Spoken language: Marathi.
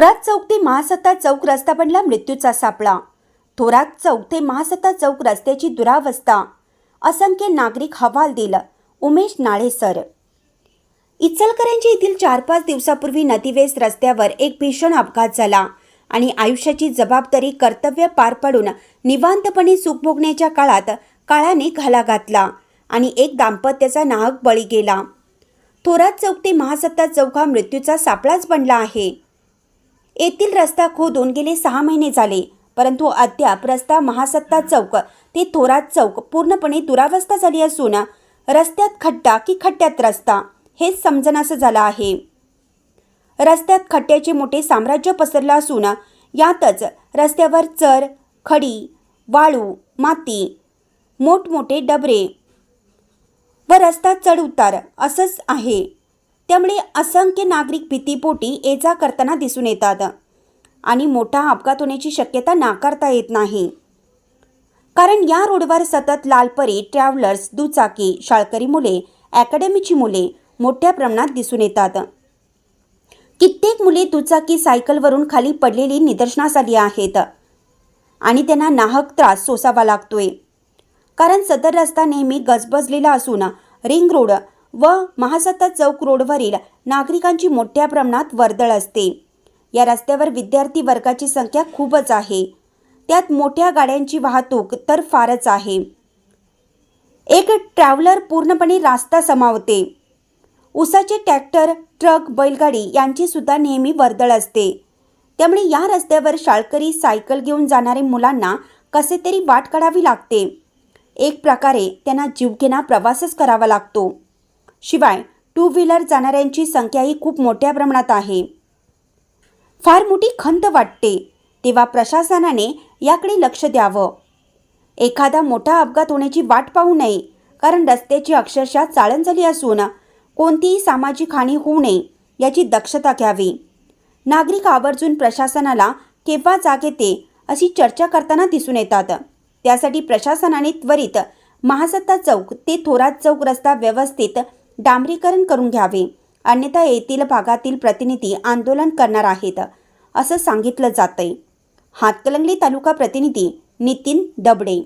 थोरात चौक ते महासत्ता चौक रस्ता बनला मृत्यूचा सापळा. थोरात चौक ते महासत्ता चौक रस्त्याची दुरावस्था. असंख्य नागरिक हवाल दिल. उमेश नाळे सर. येथील चार पाच दिवसापूर्वी नदीवेस रस्त्यावर एक भीषण अपघात झाला आणि आयुष्याची जबाबदारी कर्तव्य पार पाडून निवांतपणे सुख भोगण्याच्या काळात काळाने घाला घातला आणि एक दाम्पत्याचा नाहक बळी गेला. थोरात चौक ते महासत्ता चौक हा मृत्यूचा सापळाच बनला आहे. येथील रस्ता खोदून गेले सहा महिने झाले परंतु अद्याप रस्ता महासत्ता चौक ते थोरात चौक पूर्णपणे दुरावस्था झाली असून रस्त्यात खड्डा की खड्ड्यात रस्ता हेच समजनासं झालं आहे. रस्त्यात खड्ड्याचे मोठे साम्राज्य पसरलं असून यातच रस्त्यावर चर खडी वाळू माती मोठमोठे डबरे व रस्ता चढ उतार असंच आहे. त्यामुळे असंख्य नागरिक भीतीपोटी ये जा करताना दिसून येतात आणि मोठा अपघात होण्याची शक्यता नाकारता येत नाही. कारण या रोडवर सतत लालपरी ट्रॅव्हलर्स दुचाकी शाळकरी मुले अकॅडमीची मुले मोठ्या प्रमाणात दिसून येतात. कित्येक मुले दुचाकी सायकलवरून खाली पडलेली निदर्शनास आली आहेत आणि त्यांना नाहक त्रास सोसावा लागतोय. कारण सदर रस्ता नेहमी गजबजलेला असून रिंग रोड व महासत्ता चौक रोडवरील नागरिकांची मोठ्या प्रमाणात वर्दळ असते. या रस्त्यावर विद्यार्थी वर्गाची संख्या खूपच आहे. त्यात मोठ्या गाड्यांची वाहतूक तर फारच आहे. एक ट्रॅव्हलर पूर्णपणे रास्ता समावते. उसाचे ट्रॅक्टर ट्रक बैलगाडी यांची सुद्धा नेहमी वर्दळ असते. त्यामुळे या रस्त्यावर शाळकरी सायकल घेऊन जाणाऱ्या मुलांना कसे तरी वाट काढावी लागते. एक प्रकारे त्यांना जीवघेणा प्रवासच करावा लागतो. शिवाय टू व्हीलर जाणाऱ्यांची संख्याही खूप मोठ्या प्रमाणात आहे. फार मोठी खंत वाटते तेव्हा प्रशासनाने याकडे लक्ष द्यावं. एखादा मोठा अपघात होण्याची वाट पाहू नये कारण रस्त्याची अक्षरशः चाळण झाली असून कोणतीही सामाजिक हानी होऊ नये याची दक्षता घ्यावी. नागरिक आवर्जून प्रशासनाला केव्हा जाग येते अशी चर्चा करताना दिसून येतात. त्यासाठी प्रशासनाने त्वरित महासत्ता चौक ते थोरात चौक रस्ता व्यवस्थित डांबरीकरण करून घ्यावे. अन्यथा येथील भागातील प्रतिनिधी आंदोलन करणार आहेत असं सांगितलं जातंय. हातकलंगली तालुका प्रतिनिधी नितीन दबडे